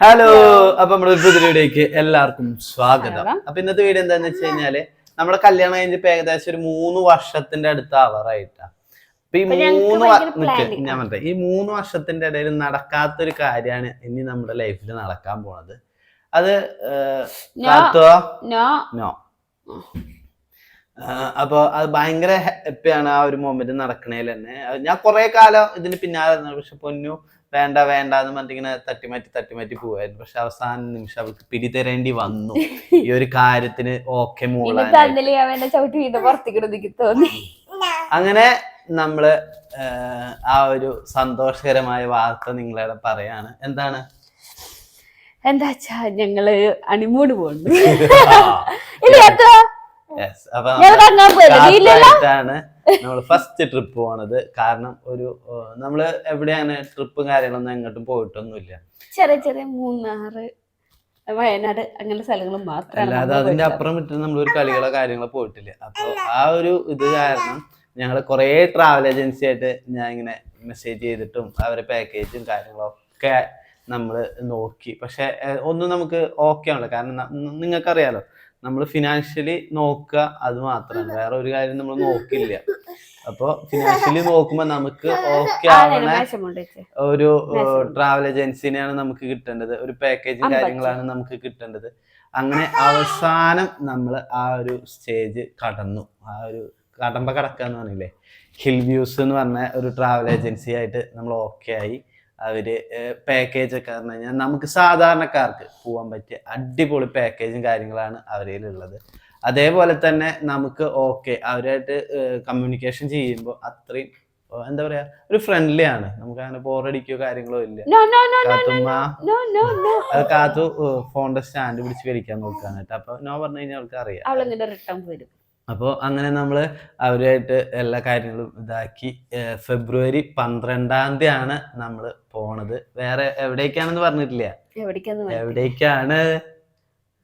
Hello അപ്പൊ നമ്മുടെ ഒരു പുതിയ എല്ലാവർക്കും സ്വാഗതം. അപ്പൊ ഇന്നത്തെ വീഡിയോ എന്താന്ന് വെച്ച് കഴിഞ്ഞാൽ നമ്മുടെ കല്യാണം കഴിഞ്ഞിപ്പോ ഏകദേശം ഒരു മൂന്ന് വർഷത്തിന്റെ അടുത്ത ആവാറായിട്ടാ അപ്പൊ ഈ മൂന്ന് ഞാൻ പറഞ്ഞത് ഈ മൂന്ന് വർഷത്തിന്റെ ഇടയിൽ നടക്കാത്തൊരു കാര്യമാണ് ഇനി നമ്മുടെ ലൈഫിൽ നടക്കാൻ പോണത്. അത് നോ കാത്തുവോ? നോ. നോ അപ്പൊ അത് ഭയങ്കര ഹാപ്പിയാണ് ആ ഒരു മൊമെന്റ് നടക്കണേൽ തന്നെ. ഞാൻ കുറെ കാലം ഇതിന് പിന്നാലെ. പക്ഷെ പൊന്നു വേണ്ട വേണ്ട എന്ന് പറഞ്ഞിട്ട് ഇങ്ങനെ തട്ടിമാറ്റി തട്ടിമാറ്റി പോവായിരുന്നു. പക്ഷെ അവസാന നിമിഷം അവൾക്ക് പിടിതരേണ്ടി വന്നു. ഈ ഒരു കാര്യത്തിന് ഓക്കെ തോന്നി. അങ്ങനെ നമ്മൾ ആ ഒരു സന്തോഷകരമായ വാർത്ത നിങ്ങളെ പറയാണ്. എന്താണ്? എന്താ വെച്ചാ ഞങ്ങൾ അണിമൂട് പോകുന്നു ഇല്ല എത്ര നമ്മൾ ഫസ്റ്റ് ട്രിപ്പ് പോണത്. കാരണം ഒരു നമ്മൾ എവിടെയാണ് ട്രിപ്പും കാര്യങ്ങളൊന്നും എങ്ങോട്ടും പോയിട്ടൊന്നുമില്ല. ചെറിയ ചെറിയ മൂന്നാറ് വയനാട് അങ്ങനെ സ്ഥലങ്ങളും മാത്രമല്ല അല്ലാതെ അതിന്റെ അപ്പുറം വിട്ടിട്ട് നമ്മൾ ഒരു കളികളോ കാര്യങ്ങളോ പോയിട്ടില്ല. അപ്പൊ ആ ഒരു ഇത് കാരണം ഞങ്ങൾ കുറേ ട്രാവൽ ഏജൻസി ആയിട്ട് ഞാൻ ഇങ്ങനെ മെസ്സേജ് ചെയ്തിട്ടും അവരെ പാക്കേജും കാര്യങ്ങളൊക്കെ നമ്മൾ നോക്കി. പക്ഷെ ഒന്നും നമുക്ക് ഓക്കെ ആണല്ലോ. കാരണം നിങ്ങൾക്കറിയാലോ നമ്മൾ ഫിനാൻഷ്യലി നോക്കുക അത് മാത്രമാണ് വേറെ ഒരു കാര്യം നമ്മൾ നോക്കില്ല. അപ്പോൾ ഫിനാൻഷ്യലി നോക്കുമ്പോൾ നമുക്ക് ഓക്കെ ആവണ ഒരു. ട്രാവൽ ഏജൻസിനെയാണ് നമുക്ക് കിട്ടേണ്ടത്. ഒരു പാക്കേജും കാര്യങ്ങളാണ് നമുക്ക് കിട്ടേണ്ടത്. അങ്ങനെ അവസാനം നമ്മൾ ആ ഒരു സ്റ്റേജ് കടന്നു. ആ ഒരു കടമ്പ കടക്കുക എന്ന് പറഞ്ഞില്ലേ? ഹിൽ വ്യൂസ് എന്ന് പറഞ്ഞ ഒരു ട്രാവൽ ഏജൻസി ആയിട്ട് നമ്മൾ ഓക്കെ ആയി. അവർ പാക്കേജ് ഒക്കെ പറഞ്ഞു കഴിഞ്ഞാൽ നമുക്ക് സാധാരണക്കാർക്ക് പോകാൻ പറ്റിയ അടിപൊളി പാക്കേജും കാര്യങ്ങളാണ് അവരിലുള്ളത് അതേപോലെ തന്നെ നമുക്ക് ഓക്കെ അവരായിട്ട് കമ്മ്യൂണിക്കേഷൻ ചെയ്യുമ്പോൾ അത്രയും എന്താ പറയാ ഒരു ഫ്രണ്ട്ലി ആണ്. നമുക്ക് അങ്ങനെ ബോറടിക്കോ കാര്യങ്ങളോ ഇല്ല. അത് കാത്തു ഫോണിന്റെ സ്റ്റാൻഡ് പിടിച്ച് കഴിക്കാൻ നോക്കാനായിട്ട്. കേട്ടോ അപ്പൊ നോ പറഞ്ഞു കഴിഞ്ഞാൽ അവൾക്ക് അറിയാം അപ്പോൾ അങ്ങനെ നമ്മൾ അവരുമായിട്ട് എല്ലാ കാര്യങ്ങളും ഇതാക്കി ഫെബ്രുവരി പന്ത്രണ്ടാം തീയതിയാണ് നമ്മൾ പോണത്. വേറെ എവിടേക്കാണെന്ന് പറഞ്ഞിട്ടില്ല. എവിടേക്കാണ്?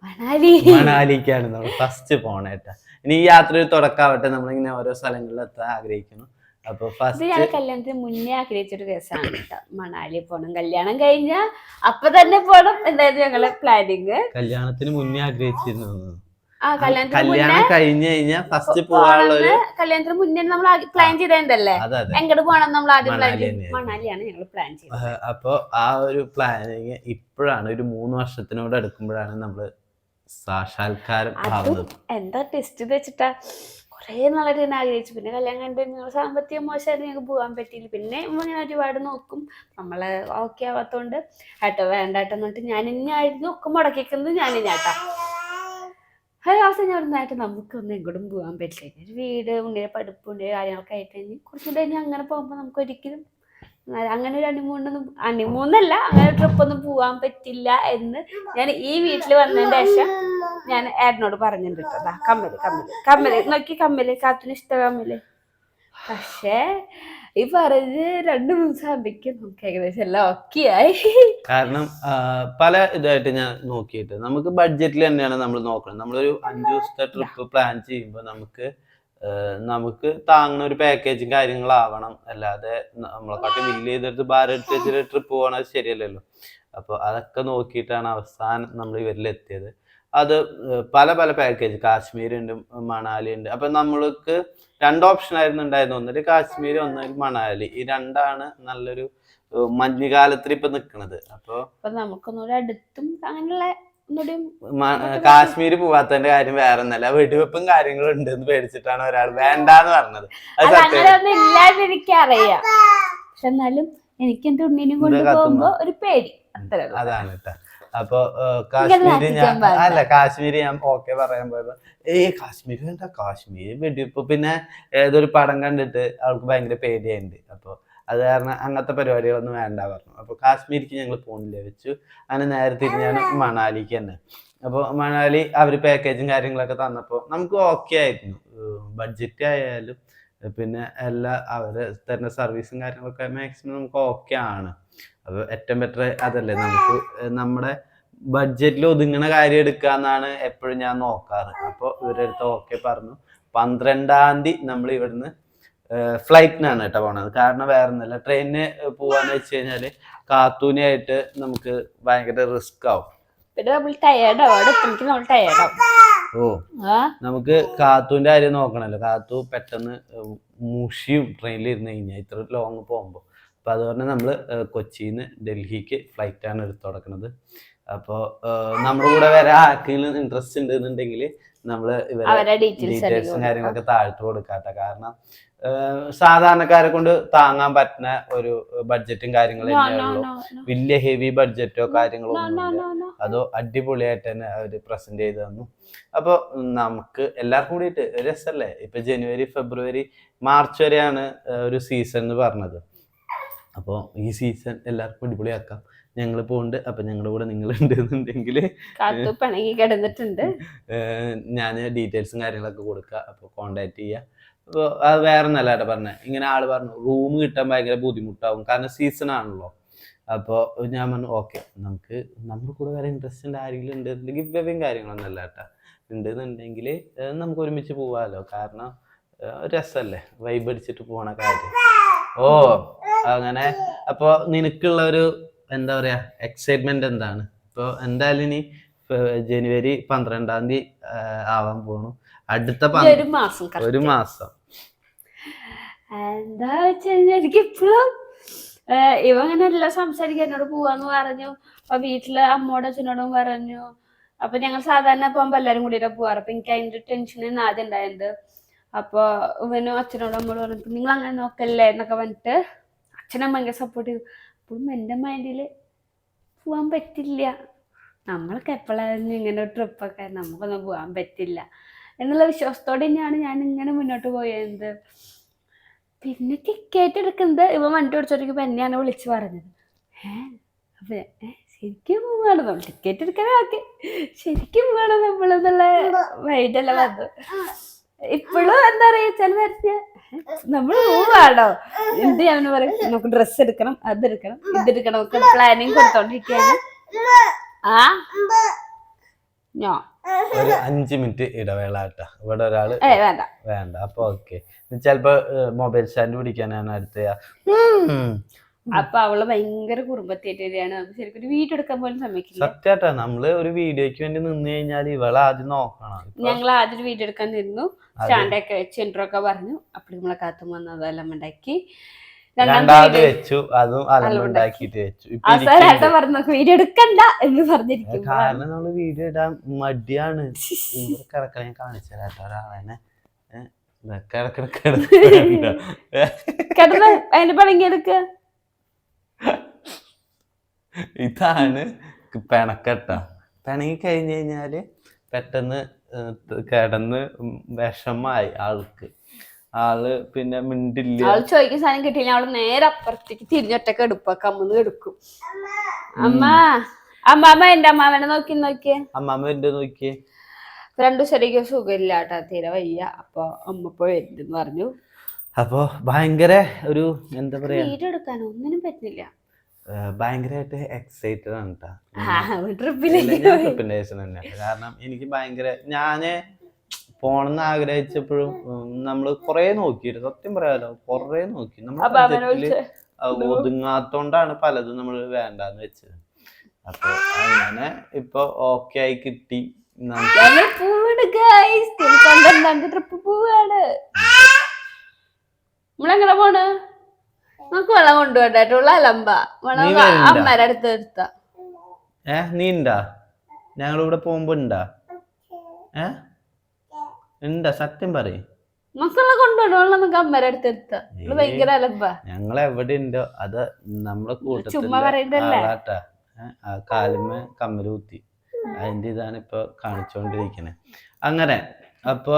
മണാലി. മണാലിക്കാണ് നമ്മൾ ഫസ്റ്റ് പോണേട്ട ഇനി ഈ യാത്ര ഒരു തുടക്കാവട്ടെ. നമ്മളിങ്ങനെ ഓരോ സ്ഥലങ്ങളിൽ എത്താൻ ആഗ്രഹിക്കുന്നു. അപ്പൊ ഫസ്റ്റ് കല്യാണത്തിന് മുന്നേ ആഗ്രഹിച്ചൊരു കേസാണ് കേട്ടോ മണാലി പോണം. കല്യാണം കഴിഞ്ഞ അപ്പൊ തന്നെ പോണം. എന്തായിരുന്നു ഞങ്ങളെ പ്ലാനിങ് കല്യാണത്തിന് മുന്നേ ആഗ്രഹിച്ചിരുന്നു. കല്യാണം കഴിഞ്ഞു കഴിഞ്ഞാൽ ഫസ്റ്റ് പോണെന്ന് കല്യാണത്തിന് മുന്നേ നമ്മൾ പ്ലാൻ ചെയ്തതല്ലേ? എങ്ങോട്ട് പോകണം നമ്മൾ ആദ്യം പ്ലാൻ മണാലി മണാലിയാണ് ഞങ്ങൾ പ്ലാൻ ചെയ്തത്. അപ്പൊ ആ ഒരു പ്ലാനിങ് ഇപ്പോഴാണ് ഒരു മൂന്ന് വർഷത്തിനോട് അടുക്കുമ്പോഴാണ് നമ്മൾ സാക്ഷാത്കാരം എന്താ ടെസ്റ്റ് വെച്ചിട്ടാ കുറേ നാളായിട്ട് ഞാൻ ആഗ്രഹിച്ചു. പിന്നെ കല്യാണം കണ്ടു ഞങ്ങൾ സാമ്പത്തികം മോശമായിരുന്നു ഞങ്ങൾക്ക് പോകാൻ പറ്റിയില്ല. പിന്നെ ഞാൻ ഒരുപാട് നോക്കും. നമ്മൾ ഓക്കെ ആവാത്തോണ്ട് ഏട്ടോ വേണ്ട ഏട്ടോ എന്നിട്ട് ഞാൻ ഇന്നായിരുന്നു ഒക്കെ മുടക്കിക്കുന്നത് ഞാൻ അത് അവസാനം ഞാൻ ഒന്നായിട്ട് നമുക്കൊന്നും എങ്ങോട്ടും പോകാൻ പറ്റില്ല. ഒരു വീട് ഉണ്ണിയെ പഠിപ്പുണ്ട് കാര്യങ്ങളൊക്കെ ആയിട്ട് കഴിഞ്ഞ് കുറച്ചും കൂടെ കഴിഞ്ഞ് അങ്ങനെ പോകുമ്പോൾ നമുക്ക് ഒരിക്കലും അങ്ങനെ ഒരു അണിമൂന്നൊന്നും അണിമൂന്നല്ല അങ്ങനെ ട്രിപ്പ് ഒന്നും പോകാൻ പറ്റില്ല എന്ന് ഞാൻ ഈ വീട്ടിൽ വന്നതിന് ശേഷം ഞാൻ ഏട്ടനോട് പറഞ്ഞിട്ടുണ്ട് കേട്ടോ. കമ്മൽ കമ്മൽ കമ്മൽ. നോക്കി കമ്മൽ കാത്തിന് ഇഷ്ട കമ്മൽ. പക്ഷേ ഈ പറഞ്ഞ് രണ്ട് മൂന്ന് ആകുമ്പോഴേക്കും നമുക്ക് ഏകദേശം എല്ലാം ഓക്കെ ആയി. കാരണം പല ഇതായിട്ട് ഞാൻ നോക്കിയിട്ട് നമുക്ക് ബഡ്ജറ്റിൽ തന്നെയാണ് നമ്മൾ നോക്കുന്നത് നമ്മളൊരു അഞ്ച് ദിവസത്തെ ട്രിപ്പ് പ്ലാൻ ചെയ്യുമ്പോൾ നമുക്ക് നമുക്ക് താങ്ങുന്ന ഒരു പാക്കേജും കാര്യങ്ങളാവണം. അല്ലാതെ നമ്മളെക്കാട്ടി വലിയ ചെയ്തെടുത്ത് ഭാരം എടുത്ത് വെച്ചിട്ട് ട്രിപ്പ് പോകണത് ശരിയല്ലല്ലോ. അപ്പോൾ അതൊക്കെ നോക്കിയിട്ടാണ് അവസാനം നമ്മൾ ഇവരിൽ എത്തിയത് അത് പല പല പാക്കേജ് കാശ്മീർ ഉണ്ട് മണാലി ഉണ്ട് അപ്പൊ നമ്മൾക്ക് രണ്ട് ഓപ്ഷൻ ആയിരുന്നു ഉണ്ടായിരുന്നു ഒന്നൊരു കാശ്മീർ ഒന്നിൽ മണാലി. ഈ രണ്ടാണ് നല്ലൊരു മഞ്ഞുകാലത്തിൽ ഇപ്പൊ നിക്കണത്. അപ്പൊ നമുക്കൊന്നുകൂടെ അടുത്തും അങ്ങനെയുള്ള കാശ്മീർ പോവാത്തതിന്റെ കാര്യം വേറെ ഒന്നല്ല വെടിവെപ്പും കാര്യങ്ങളും ഉണ്ട് എന്ന് പേടിച്ചിട്ടാണ് ഒരാൾ വേണ്ടെന്ന് പറഞ്ഞത്. അത് സത്യം. എനിക്കറിയാം. പക്ഷെ എന്നാലും എനിക്ക് എന്റെ ഉണ്ണിനും കൊണ്ട് പോകുമ്പോ ഒരു പേടി. അതാണ് കേട്ടോ അപ്പൊ കാശ്മീരി ഞാൻ അല്ല കാശ്മീരി ഞാൻ ഓക്കെ പറയാൻ പോയപ്പോ ഏയ് കാശ്മീരി വേണ്ട കാശ്മീരി വെടിവെപ്പ് പിന്നെ ഏതൊരു പടം കണ്ടിട്ട് അവൾക്ക് ഭയങ്കര പേടിയുണ്ട് അപ്പൊ അത് കാരണം അങ്ങനത്തെ പരിപാടികളൊന്നും വേണ്ട പറഞ്ഞു. അപ്പൊ കാശ്മീരിക്ക് ഞങ്ങൾ പോണില്ല വെച്ചു. അങ്ങനെ നേരെ തിരിഞ്ഞാണ് മണാലിക്ക് തന്നെ. അപ്പോൾ മണാലി അവർ പാക്കേജും കാര്യങ്ങളൊക്കെ തന്നപ്പോൾ നമുക്ക് ഓക്കെ ആയിരുന്നു. ബഡ്ജറ്റ് ആയാലും പിന്നെ എല്ലാ അവർ തരുന്ന സർവീസും കാര്യങ്ങളൊക്കെ മാക്സിമം നമുക്ക് ഓക്കെ ആണ്. അപ്പോൾ ഏറ്റവും ബെറ്റർ അതല്ലേ? നമുക്ക് നമ്മുടെ ബഡ്ജറ്റിൽ ഒതുങ്ങണ കാര്യം എടുക്കുക എന്നാണ് എപ്പോഴും ഞാൻ നോക്കാറ്. അപ്പോൾ ഇവരടുത്ത് ഓക്കെ പറഞ്ഞു. പന്ത്രണ്ടാം തീയതി നമ്മൾ ഇവിടുന്ന് ഫ്ലൈറ്റിനാണ് കേട്ടോ പോണത്. കാരണം വേറെ ഒന്നല്ല ട്രെയിനിന് പോവാന്ന് വെച്ച് കഴിഞ്ഞാൽ കാത്തൂനായിട്ട് നമുക്ക് ഭയങ്കര റിസ്ക് ആവും. പിന്നെ നമ്മൾ ടയേർഡാവും അവിടെ എത്തുമ്പോൾ നമ്മൾ ടയേർഡാവും ഓ നമുക്ക് കാത്തുവിന്റെ കാര്യം നോക്കണല്ലോ. കാത്തു പെട്ടെന്ന് മുഷിയും ട്രെയിനിൽ ഇരുന്ന് കഴിഞ്ഞാൽ ഇത്ര ലോങ് പോകുമ്പോൾ അപ്പൊ അതുകൊണ്ട് നമ്മൾ കൊച്ചിയിൽ നിന്ന് ഡൽഹിക്ക് ഫ്ലൈറ്റ് ആണ് എടുത്തു കൊടുക്കുന്നത് അപ്പോൾ നമ്മുടെ കൂടെ വരെ ആർക്കെങ്കിലും ഇൻട്രസ്റ്റ് ഉണ്ടെന്നുണ്ടെങ്കിൽ നമ്മൾ ഇവരെ ഡീറ്റെയിൽസ് ഡീറ്റെയിൽസും കാര്യങ്ങളൊക്കെ താഴ്ത്തു കൊടുക്കാത്ത കാരണം സാധാരണക്കാരെ കൊണ്ട് താങ്ങാൻ പറ്റുന്ന ഒരു ബഡ്ജറ്റും കാര്യങ്ങളും വലിയ ഹെവി ബഡ്ജറ്റോ കാര്യങ്ങളോ ഒന്നുമില്ല. അതോ അടിപൊളിയായിട്ട് തന്നെ അവർ പ്രസന്റ് ചെയ്ത് തന്നു. അപ്പോൾ നമുക്ക് എല്ലാവർക്കും കൂടിയിട്ട് ഒരു രസമല്ലേ ഇപ്പൊ ജനുവരി ഫെബ്രുവരി മാർച്ച് വരെയാണ് ഒരു സീസൺ എന്ന് പറഞ്ഞത്. അപ്പോൾ ഈ സീസൺ എല്ലാവർക്കും അടിപൊളിയാക്കാം. ഞങ്ങൾ പോകുന്നുണ്ട് അപ്പൊ ഞങ്ങളുടെ കൂടെ നിങ്ങൾ ഉണ്ടെന്നുണ്ടെങ്കിൽ പിണങ്ങി കിടന്നിട്ടുണ്ട്. ഞാൻ ഡീറ്റെയിൽസും കാര്യങ്ങളൊക്കെ കൊടുക്കുക അപ്പോൾ കോണ്ടാക്ട് ചെയ്യുക അപ്പോൾ അത് വേറെ നല്ലതായിട്ട് പറഞ്ഞത് ഇങ്ങനെ ആൾ പറഞ്ഞു റൂം കിട്ടാൻ ഭയങ്കര ബുദ്ധിമുട്ടാവും. കാരണം സീസൺ ആണല്ലോ. അപ്പോൾ ഞാൻ പറഞ്ഞു ഓക്കെ നമുക്ക് നമ്മുടെ കൂടെ വേറെ ഇൻട്രസ്റ്റ് ഉണ്ട് ആരെങ്കിലും ഉണ്ട് ഗിവ് വേയും കാര്യങ്ങളൊന്നും അല്ല കേട്ടോ ഉണ്ടെന്നുണ്ടെങ്കിൽ നമുക്ക് ഒരുമിച്ച് പോവാമല്ലോ കാരണം രസമല്ലേ വൈബ് അടിച്ചിട്ട് പോണ കാര്യം. ഓ അങ്ങനെ. അപ്പോൾ നിനക്കുള്ള ഒരു എന്താ പറയാ എക്സൈറ്റ്മെന്റ് എന്താണ്? ഇപ്പോൾ എന്തായാലും ഇനി ജനുവരി പന്ത്രണ്ടാം തീയതി ആവാൻ പോണു. അടുത്ത ഒരു മാസം ഒരു മാസം. എന്താ വെച്ച് കഴിഞ്ഞാൽ എനിക്ക് ഇപ്പോഴും ഇവ അങ്ങനെ എല്ലാം സംസാരിക്കാൻ എന്നോട് പോവാന്ന് പറഞ്ഞു. അപ്പൊ വീട്ടിൽ അമ്മോടും അച്ഛനോടും പറഞ്ഞു. അപ്പൊ ഞങ്ങൾ സാധാരണ പോകുമ്പോ എല്ലാരും കൂടി പോവാറ്. അപ്പൊ എനിക്ക് അതിന്റെ ടെൻഷൻ ആദ്യം ഉണ്ടായത്. അപ്പൊ ഇവനും അച്ഛനോടും അമ്മോടും പറഞ്ഞു നിങ്ങൾ അങ്ങനെ നോക്കല്ലേ? എന്നൊക്കെ പറഞ്ഞിട്ട് അച്ഛനും ഭയങ്കര സപ്പോർട്ട് ചെയ്തു. അപ്പം എന്റെ മൈൻഡിൽ പോവാൻ പറ്റില്ല. നമ്മൾക്ക് എപ്പോഴായിരുന്നു ഇങ്ങനെ ഒരു ട്രിപ്പൊക്കെ നമുക്കൊന്നും പോകാൻ പറ്റില്ല. എന്നുള്ള വിശ്വാസത്തോടെ തന്നെയാണ് ഞാൻ ഇങ്ങനെ മുന്നോട്ട് പോയത്. പിന്നെ ടിക്കറ്റ് എടുക്കുന്നത് ഇവ വണ്ടി ഓടിച്ചോണ്ടിരിക്കുമ്പോ എന്നെയാണ് വിളിച്ചു പറഞ്ഞത്. ഏഹ് അപ്പൊ ശരിക്കും പോവാണ് ടിക്കറ്റ് എടുക്കാൻ ഓക്കെ ശരിക്കും പോവാണ് നമ്മളെന്നുള്ള വൈഡല്ല വന്നു ഇപ്പോഴും എന്താ പറയാ ചില നേരത്തെ നമ്മൾ പോവാണോ? എന്ത് ഞാൻ പറയും? നമുക്ക് ഡ്രസ്സ് എടുക്കണം അതെടുക്കണം ഇതെടുക്കണം നമുക്ക് പ്ലാനിങ് കൊടുത്തോണ്ടിരിക്കുകയാണ് ആ? ഞാ ഒരു അഞ്ച് മിനിറ്റ് ഇടവേള കേട്ടോ. ഇവിടെ ഒരാൾ വേണ്ട. വേണ്ട. അപ്പൊ ഓക്കെ. ചിലപ്പോ മൊബൈൽ സ്റ്റാൻഡ് പിടിക്കാനാണ് അടുത്ത അപ്പൊ അവൾ ഭയങ്കര കുറുമ്പത്തേറ്റാണ് നമുക്ക് ശരിക്കും ഒരു വീഡിയോ എടുക്കാൻ പോലും സമ്മതിക്കില്ല. സത്യാട്ടാ നമ്മൾ ഒരു വീഡിയോക്ക് വേണ്ടി നിന്ന് കഴിഞ്ഞാൽ ഇവളെ ആദ്യം നോക്കണം. ഞങ്ങൾ ആദ്യം ഒരു വീഡിയോ എടുക്കാൻ നിന്നു. സ്റ്റാൻഡൊക്കെ വെച്ച് intro ഒക്കെ പറഞ്ഞു. അപ്പോൾ നമ്മളെ കാത്തും വന്നതെല്ലാം ഉണ്ടാക്കി. രണ്ടാമത് വെച്ചു അതും അലമ്പുണ്ടാക്കിയിട്ട് വെച്ചു. അവസാനം പറഞ്ഞു വീഡിയോ എടുക്കണ്ട എന്ന് പറഞ്ഞിരിക്കും. കാരണം നമ്മൾ വീഡിയോ ഇടാൻ മടിയാണ്. കിടക്കണ ഞാൻ കാണിച്ചു തരാം കേട്ടോ ഒരാളെന്നെ. കിടക്കണ. കിടന്ന് അതിന്റെ പണങ്ങിയെടുക്ക ഇതാണ് പിണക്കട്ട. പിണങ്ങി കഴിഞ്ഞ് കഴിഞ്ഞാൽ പെട്ടെന്ന് കിടന്ന് വിഷമായി ആൾക്ക്. ആൾ പിന്നെ മിണ്ടില്ല. ആൾ ചോദിക്കുന്ന സാധനം കിട്ടിയില്ല. അവൾ നേരെ അപ്പുറത്തേക്ക് തിരിഞ്ഞൊറ്റക്ക് എടുപ്പൊക്കെ അമ്മന്ന് എടുക്കും. അമ്മ അമ്മ അമ്മ എന്റെ അമ്മാവനെ നോക്കി നോക്കിയേ. അമ്മാമ്മ എന്റെ നോക്കിയേ? രണ്ടു ശരിക്കും സുഖമില്ല കേട്ടാ തീരെ വയ്യ. അപ്പൊ അമ്മ ഇപ്പൊ വരുന്നെന്ന് പറഞ്ഞു. അപ്പൊ ഭയങ്കര ഒരു എന്താ പറയാ? വീട് എടുക്കാൻ ഒന്നിനും പറ്റില്ല ഭയങ്കരമായിട്ട് എക്സൈറ്റഡ് ആണ് കേട്ടോ ട്രിപ്പിന്റെ കാരണം എനിക്ക് ഭയങ്കര ഞാൻ പോണെന്ന് ആഗ്രഹിച്ചപ്പോഴും നമ്മൾ കൊറേ നോക്കിയിരുന്നു സത്യം പറയാലോ കൊറേ നോക്കി. നമ്മൾ വിളിച്ച് ഒതുങ്ങാത്തോണ്ടാണ് പലതും നമ്മൾ വേണ്ടാന്ന് വെച്ചത്. അപ്പൊ അങ്ങനെ ഇപ്പൊ ഓക്കെ ആയി കിട്ടി. ട്രിപ്പ് പോവാണ് നമ്മളെങ്ങനെ പോണ്? നമുക്ക് വെള്ളം കൊണ്ടുപോയിട്ടുള്ള അലമ്പ. വെള്ളം? അമ്മയുടെ അടുത്ത് എടുത്ത ഏ നീ ഉണ്ടാ ഞങ്ങളിവിടെ പോകുമ്പോ ഉണ്ടാ ഏ? ഉണ്ടാ സത്യം പറയും. മക്കളെ കൊണ്ടുപോകണം ഭയങ്കര അലമ്പ. ഞങ്ങൾ എവിടെ ഉണ്ടോ അത് നമ്മളെ ഏ, ആ കാലുമേ കമ്മൽ കുത്തി. അതിന്റെ ഇതാണ് ഇപ്പൊ കാണിച്ചുകൊണ്ടിരിക്കുന്നത് അങ്ങനെ അപ്പോ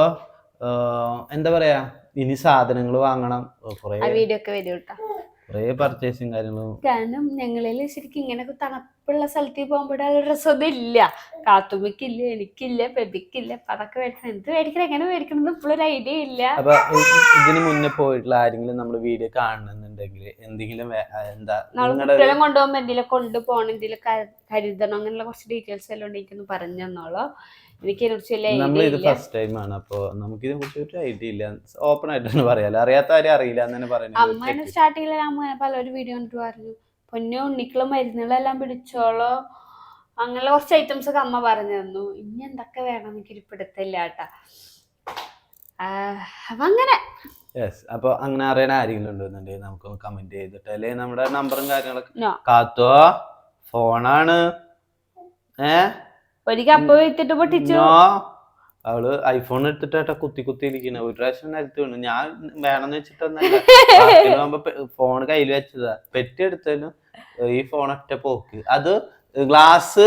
എന്താ പറയാ? ഇനി സാധനങ്ങൾ വാങ്ങണം. കുറെ വീഡിയോ ഒക്കെ വരും കേട്ടോ കുറെ പർച്ചേസും കാര്യങ്ങളും. കാരണം ഞങ്ങളിൽ ശരിക്കും ഇങ്ങനെ തണുപ്പുള്ള സ്ഥലത്തേക്ക് പോകുമ്പോഴുള്ള ഡ്രസ്സൊന്നും ഇല്ല കാത്തുമ്മയ്ക്കില്ല എനിക്കില്ല ബെബിക്കില്ല അപ്പൊ അതൊക്കെ മേടിക്കണം. എന്ത് മേടിക്കണം എങ്ങനെ മേടിക്കണം? ഇപ്പോഴൊരു ഐഡിയ ഇല്ല. അപ്പൊ ഇതിന് മുന്നേ പോയിട്ടുള്ള ആരെങ്കിലും നമ്മൾ വീഡിയോ കാണുന്നുണ്ടെങ്കിൽ എന്തെങ്കിലും എന്താ കുട്ടികളെ എന്തെങ്കിലും കൊണ്ടുപോകണം എന്തെങ്കിലും കരുതണം അങ്ങനെയുള്ള കുറച്ച് ഡീറ്റെയിൽസ് എല്ലാം ഉണ്ടെങ്കിൽ പറഞ്ഞു തന്നോളൂ. എനിക്ക് ഇതിനെക്കുറിച്ച് നമ്മൾ ഇത് ഫസ്റ്റ് ടൈം ആണ് അപ്പൊ നമുക്ക് ഇതിനെ കുറിച്ച് ഒരു ഐഡിയ ഇല്ല. ഓപ്പൺ ആയിട്ടാണ് പറയാലോ. അറിയാത്ത ആരും അറിയില്ല എന്ന് അമ്മ പറയുന്നത് സ്റ്റാർട്ടിങ്ങിൽ അമ്മ പലരും വീഡിയോ കണ്ടിട്ട് പറഞ്ഞു പൊന്നു ഉണ്ണിക്കുള്ള മരുന്നുകളെല്ലാം പിടിച്ചോളോ. അങ്ങനെ കുറച്ച് ഐറ്റംസ് ഒക്കെ അമ്മ പറഞ്ഞു തന്നു. ഇനി എന്തൊക്കെ വേണം? എനിക്ക് ഇരിപ്പിടത്തില്ല കേട്ടാ. അപ്പൊ അങ്ങനെ യെസ് അപ്പൊ അങ്ങനെ അറിയാൻ ആരെങ്കിലും ഉണ്ടെന്നുണ്ടെങ്കിൽ നമുക്ക് കമന്റ് ചെയ്തിട്ട് അല്ലെ? നമ്മുടെ നമ്പറും കാര്യങ്ങളൊക്കെ കാത്തോ? ഫോണാണ് ഏ? ഒരു കപ്പ് വെച്ചിട്ട് പൊട്ടിച്ചു. അവൾ ഐഫോൺ എടുത്തിട്ടാ കുത്തി കുത്തി ഇരിക്കണ ഒരു പ്രാവശ്യം നിലത്ത് വീണു. ഞാൻ വേണമെന്ന് വെച്ചിട്ടൊന്നല്ല ഫോൺ കയ്യിൽ വെച്ചതാ. പെറ്റി എടുത്താലും ഈ ഫോൺ ഒറ്റ പോക്ക്. അത് ഗ്ലാസ്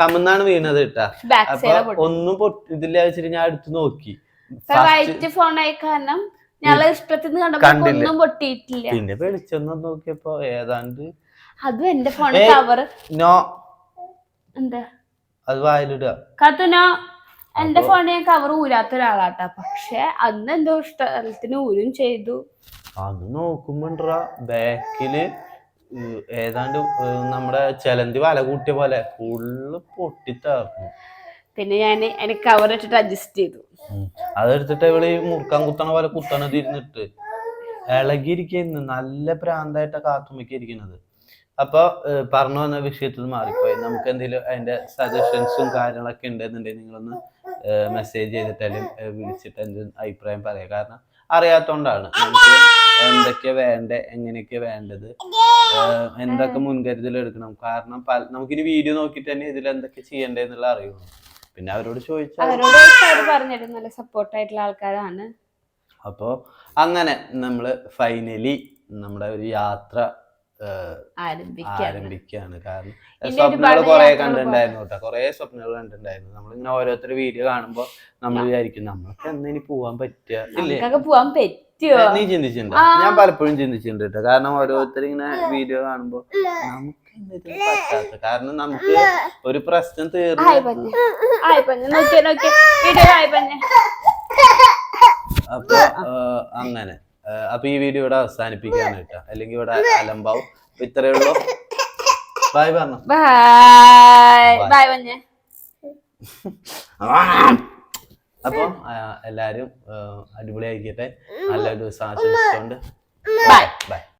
കമന്നാണ് വീണത് കേട്ടാ. അപ്പൊ ഒന്നും ഇതില്ല വെച്ചിട്ട് ഞാൻ എടുത്ത് നോക്കി. വൈറ്റ് ഫോൺ ആയി കാരണം ഞങ്ങളെ ഇഷ്ടത്തിന് കണ്ടപ്പോ ഒന്നും പൊട്ടിയിട്ടില്ല. പിന്നെ വെളിച്ചൊന്ന് നോക്കിയപ്പോ ഏതാണ്ട് അതും എന്റെ ഫോൺ. Cover no. എന്താ? അത് വായിലിടുക. കത്തുനോ എന്റെ ഫോണിൽ ഞാൻ കവർ ഊരാത്ത ഒരാളാട്ടാ. പക്ഷെ അന്ന് എന്തോ ഇഷ്ടത്തിന് ഊരും ചെയ്തു. അത് നോക്കുമ്പോണ്ടാ ബാക്കിൽ ഏതാണ്ട് നമ്മുടെ ചെലന്തി വല കൂട്ടിയ പോലെ ഫുള്ള് പൊട്ടിത്തകർന്നു പിന്നെ ഞാൻ എനിക്ക് കവർ ഇട്ടിട്ട് അഡ്ജസ്റ്റ് ചെയ്തു. അതെടുത്തിട്ട് ഇവൾ മുറുക്കാൻ കുത്തണ പോലെ കുത്തണത് ഇരുന്നിട്ട് ഇളകിയിരിക്കുന്നു. നല്ല പ്രാന്തായിട്ട കാത്തുമ്മയ്ക്ക് ഇരിക്കുന്നത്. അപ്പൊ പറഞ്ഞു വന്ന വിഷയത്തിൽ മാറിപ്പോയി. നമുക്ക് എന്തെങ്കിലും അതിന്റെ സജഷൻസും കാര്യങ്ങളൊക്കെ ഉണ്ടെന്നുണ്ടെങ്കിൽ നിങ്ങളൊന്ന് മെസ്സേജ് ചെയ്തിട്ടാലും വിളിച്ചിട്ട് എന്ത് അഭിപ്രായം പറയാം. കാരണം അറിയാത്തോണ്ടാണ്. നമുക്ക് എന്തൊക്കെ വേണ്ടേ എങ്ങനെയൊക്കെ വേണ്ടത് എന്തൊക്കെ മുൻകരുതൽ എടുക്കണം. കാരണം നമുക്കിനി വീഡിയോ നോക്കിയിട്ട് തന്നെ ഇതിൽ എന്തൊക്കെ ചെയ്യണ്ടേന്നുള്ള അറിയുള്ളൂ പിന്നെ അവരോട് ചോദിച്ചാൽ അവരോട് പറഞ്ഞിരുന്നു നല്ല സപ്പോർട്ടായിട്ടുള്ള ആൾക്കാരാണ്. അപ്പോൾ അങ്ങനെ നമ്മൾ ഫൈനലി നമ്മുടെ ഒരു യാത്ര ഏഹ്, ആരംഭിക്കാണ്. ആരംഭിക്കുകയാണ് കാരണം ഇനി സ്വപ്നങ്ങൾ ഒരുപാട് കുറെ യാത്രകൾ കണ്ടിട്ടുണ്ടായിരുന്നു കേട്ടോ. കുറെ സ്വപ്നങ്ങൾ കണ്ടിട്ടുണ്ടായിരുന്നു. നമ്മളിങ്ങനെ ഓരോരുത്തർ വീഡിയോ കാണുമ്പോൾ നമ്മൾ വിചാരിക്കും നമ്മൾക്ക് എന്ന് ഇനി പോവാൻ പറ്റുക ഇല്ലേ? നമുക്കൊക്കെ പോവാൻ പറ്റുമോ നീ ചിന്തിച്ചിട്ടുണ്ട്? ഞാൻ പലപ്പോഴും ചിന്തിച്ചിട്ടുണ്ട് കേട്ടോ. കാരണം ഓരോരുത്തർ ഇങ്ങനെ വീഡിയോ കാണുമ്പോ നമുക്ക് പറ്റാത്ത കാരണം നമുക്ക് ഒരു പ്രശ്നം തീർന്നു അപ്പൊ അങ്ങനെ. അപ്പൊ ഈ വീഡിയോ ഇവിടെ അവസാനിപ്പിക്കാണ് കേട്ടോ. അല്ലെങ്കിൽ ഇവിടെ അലമ്പാവും. അപ്പൊ ഇത്രയേ ഉള്ളൂ. ബായ് പറഞ്ഞു. ബൈ. ബൈ. പഞ്ഞ. അപ്പൊ എല്ലാരും അടിപൊളിയായിരിക്കട്ടെ. നല്ലൊരു ദിവസം ആശംസിച്ചുകൊണ്ട്. Bye bye